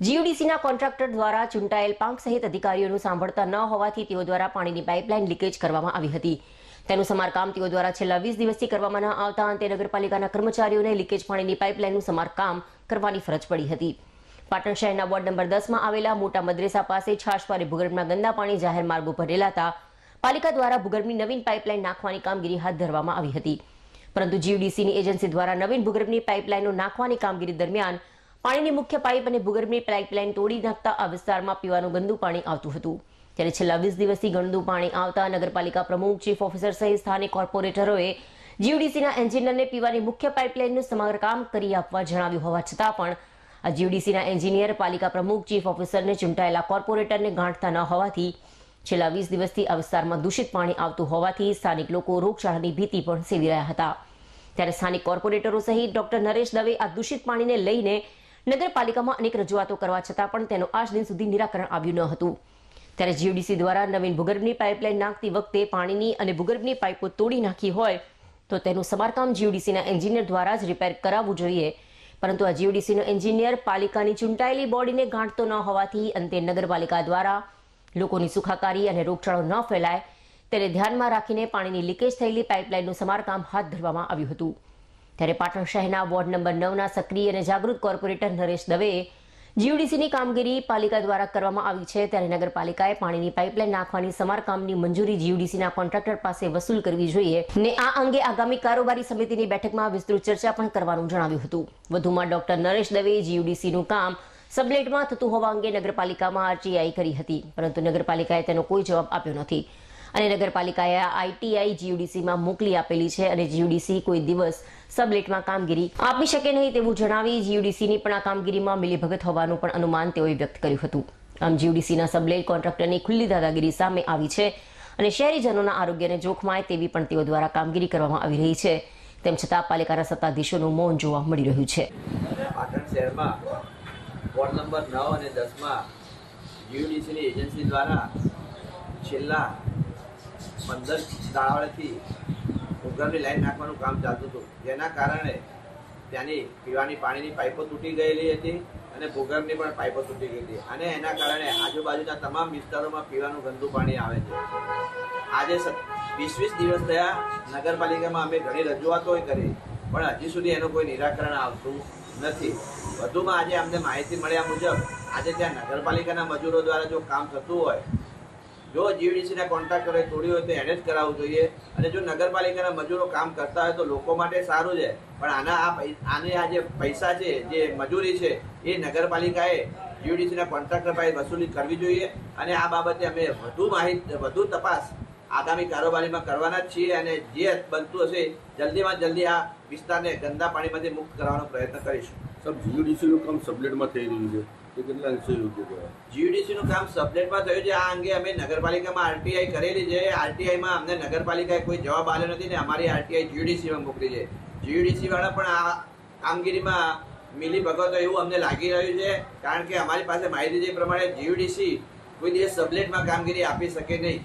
જીયુડીસીના contractor દ્વારા ચૂંટાયેલ પાંખ સહિત અધિકારીઓનું સાંભળતા ન હોવાથી તેઓ દ્વારા પાણીની પાઇપલાઇન લીકેજ કરવામાં આવી હતી. તેનું સમારકામ તેઓ દ્વારા છેલ્લા વીસ દિવસથી કરવામાં ન આવતા અંતે નગરપાલિકાના કર્મચારીઓને લીકેજ પાણીની પાઇપલાઇનનું સમારકામ કરવાની ફરજ પડી હતી. પાટણ શહેરના વોર્ડ નંબર દસમાં આવેલા મોટા મદ્રેસા પાસે છાશવારે ભૂગર્ભના ગંદા પાણી જાહેર માર્ગો પર રેલાતા પાલિકા દ્વારા ભૂગર્ભની નવીન પાઇપલાઇન નાખવાની કામગીરી હાથ ધરવામાં આવી હતી. પરંતુ જીયુડીસીની એજન્સી દ્વારા નવીન ભૂગર્ભની પાઇપલાઇનો નાખવાની કામગીરી દરમિયાન પાણીની મુખ્ય પાઇપ અને ભૂગર્ભની પાઇપલાઇન તોડી નાખતા આ વિસ્તારમાં પીવાનું ગંદુ પાણી આવતું હતું. ત્યારે છેલ્લા વીસ દિવસથી ગંદુ પાણી આવતા નગરપાલિકા પ્રમુખ ચીફ ઓફિસર સહિત સ્થાનિક કોર્પોરેટરોએ જીયુડીસીના એન્જિનિયરને પીવાની મુખ્ય પાઇપલાઇનનું સમારકામ કરી આપવા જણાવ્યું હોવા છતાં પણ આ જીયુડીસીના એન્જિનિયર પાલિકા પ્રમુખ ચીફ ઓફિસરને ચૂંટાયેલા કોર્પોરેટરને ગાંઠતા ન હોવાથી છેલ્લા વીસ દિવસથી આ વિસ્તારમાં દૂષિત પાણી આવતું હોવાથી સ્થાનિક લોકો રોગચાળાની ભીતિ પણ સેવી રહ્યા હતા. ત્યારે સ્થાનિક કોર્પોરેટરો સહિત ડોક્ટર નરેશ દવે આ દૂષિત પાણીને લઈને નગરપાલિકામાં અનેક રજૂઆતો કરવા છતાં પણ તેનું આજ દિન સુધી નિરાકરણ આવ્યું ન હતું. ત્યારે જીઓડીસી દ્વારા નવીન ભૂગર્ભની પાઇપલાઇન નાખતી વખતે પાણીની અને ભૂગર્ભની પાઇપો તોડી નાખી હોય તો તેનું સમારકામ જીઓડીસીના એન્જિનિયર દ્વારા જ રિપેર કરાવવું જોઈએ. પરંતુ આ જીઓડીસીનો એન્જિનિયર પાલિકાની ચૂંટાયેલી બોડીને ગાંઠતો ન હોવાથી અંતે નગરપાલિકા દ્વારા લોકોની સુખાકારી અને રોગચાળો ન ફેલાય. તેને ધ્યાનમાં રાખીને પાણીની લીકેજ થયેલી પાઇપલાઇનનું સમારકામ હાથ ધરવામાં આવ્યું હતું. ત્યારે પાટણ શહેરના વોર્ડ નંબર નવના સક્રિય અને જાગૃત કોર્પોરેટર નરેશ દવેએ જીયુડીસીની કામગીરી પાલિકા દ્વારા કરવામાં આવી છે. ત્યારે નગરપાલિકાએ પાણીની પાઇપલાઇન નાખવાની સમારકામની મંજૂરી જીયુડીસીના કોન્ટ્રાક્ટર પાસે વસૂલ કરવી જોઈએ ને આ અંગે આગામી કારોબારી સમિતિની બેઠકમાં વિસ્તૃત ચર્ચા પણ કરવાનું જણાવ્યું હતું. વધુમાં ડોક્ટર નરેશ દવેએ જીયુડીસીનું કામ સબલેટમાં થતું હોવા અંગે નગરપાલિકામાં આરટીઆઈ કરી હતી, પરંતુ નગરપાલિકાએ તેનો કોઈ જવાબ આપ્યો નથી. અને નગરપાલિકાએ આઈટીઆઈ જીયુડીસીમાં મોકલી આપેલી છે અને જીયુડીસી કોઈ દિવસ સબલેટમાં કામગીરી આપી શકે નહીં તેવું જણાવી જીયુડીસીની પણ આ કામગીરીમાં મિલીભગત હોવાનું પણ અનુમાન તેઓએ વ્યક્ત કર્યું હતું. આમ જીયુડીસીના સબલેટ કોન્ટ્રાક્ટરની ખુલ્લી દાદાગીરી સામે આવી છે અને શહેરીજનોના આરોગ્યને જોખમાય તેવી પણ તેઓ દ્વારા કામગીરી કરવામાં આવી રહી છે. તેમ છતાં પાલિકાના સત્તાધીશોનું મૌન જોવા મળી રહ્યું છે. પાટણ શહેરમાં વોર્ડ નંબર નવ અને દસમાં યુડીસીની એજન્સી દ્વારા છેલ્લા પંદર દાડાથી ભૂગર્ભની લાઈન નાખવાનું કામ ચાલતું હતું. જેના કારણે ત્યાંની પીવાની પાણીની પાઇપો તૂટી ગયેલી હતી અને ભૂગર્ભની પણ પાઇપો તૂટી ગઈ હતી. અને એના કારણે આજુબાજુના તમામ વિસ્તારોમાં પીવાનું ગંદુ પાણી આવે છે. આજે વીસ વીસ દિવસ થયા નગરપાલિકામાં અમે ઘણી રજૂઆતો કરી, પણ હજી સુધી એનું કોઈ નિરાકરણ આવતું નથી. વધુમાં આજે અમને માહિતી મળ્યા મુજબ, આજે ત્યાં નગરપાલિકાના મજૂરો દ્વારા જો કામ થતું હોય જો જીવીડીસીના કોન્ટ્રાક્ટરે તોડી હોય તો એને જ કરાવવું જોઈએ. અને જો નગરપાલિકાના મજૂરો કામ કરતા હોય તો લોકો માટે સારું છે. પણ આના આ આને આ જે પૈસા છે, જે મજૂરી છે, એ નગરપાલિકાએ જીવીડીસીના કોન્ટ્રાક્ટર પાસે વસૂલી કરવી જોઈએ. અને આ બાબતે અમે વધુ માહિતી, વધુ તપાસ આગામી કારોબારીમાં કરવાના જ છીએ અને જે બનતું હશે જલ્દીમાં જલ્દી આ વિસ્તારને ગંદા પાણીમાંથી મુક્ત કરવાનો પ્રયત્ન કરીશું. સબ જીયુડીસીનું કામ સબલેટમાં થઈ રહ્યું છે. તે કેટલા અંશે યોગ્ય કહેવાય? જીયુડીસીનું કામ સબલેટમાં થયું છે. આ અંગે અમે નગરપાલિકામાં આરટીઆઈ કરેલી છે. આરટીઆઈમાં અમને નગરપાલિકાએ કોઈ જવાબ આપ્યો નથી ને અમારી આરટીઆઈ જીયુડીસીમાં મોકલી છે. જીયુડીસી વાળા પણ આ કામગીરીમાં મિલી ભગતો એવું અમને લાગી રહ્યું છે. કારણ કે અમારી પાસે માહિતી જે પ્રમાણે જીયુડીસી કોઈ દિવસ સબલેટમાં કામગીરી આપી શકે નહીં.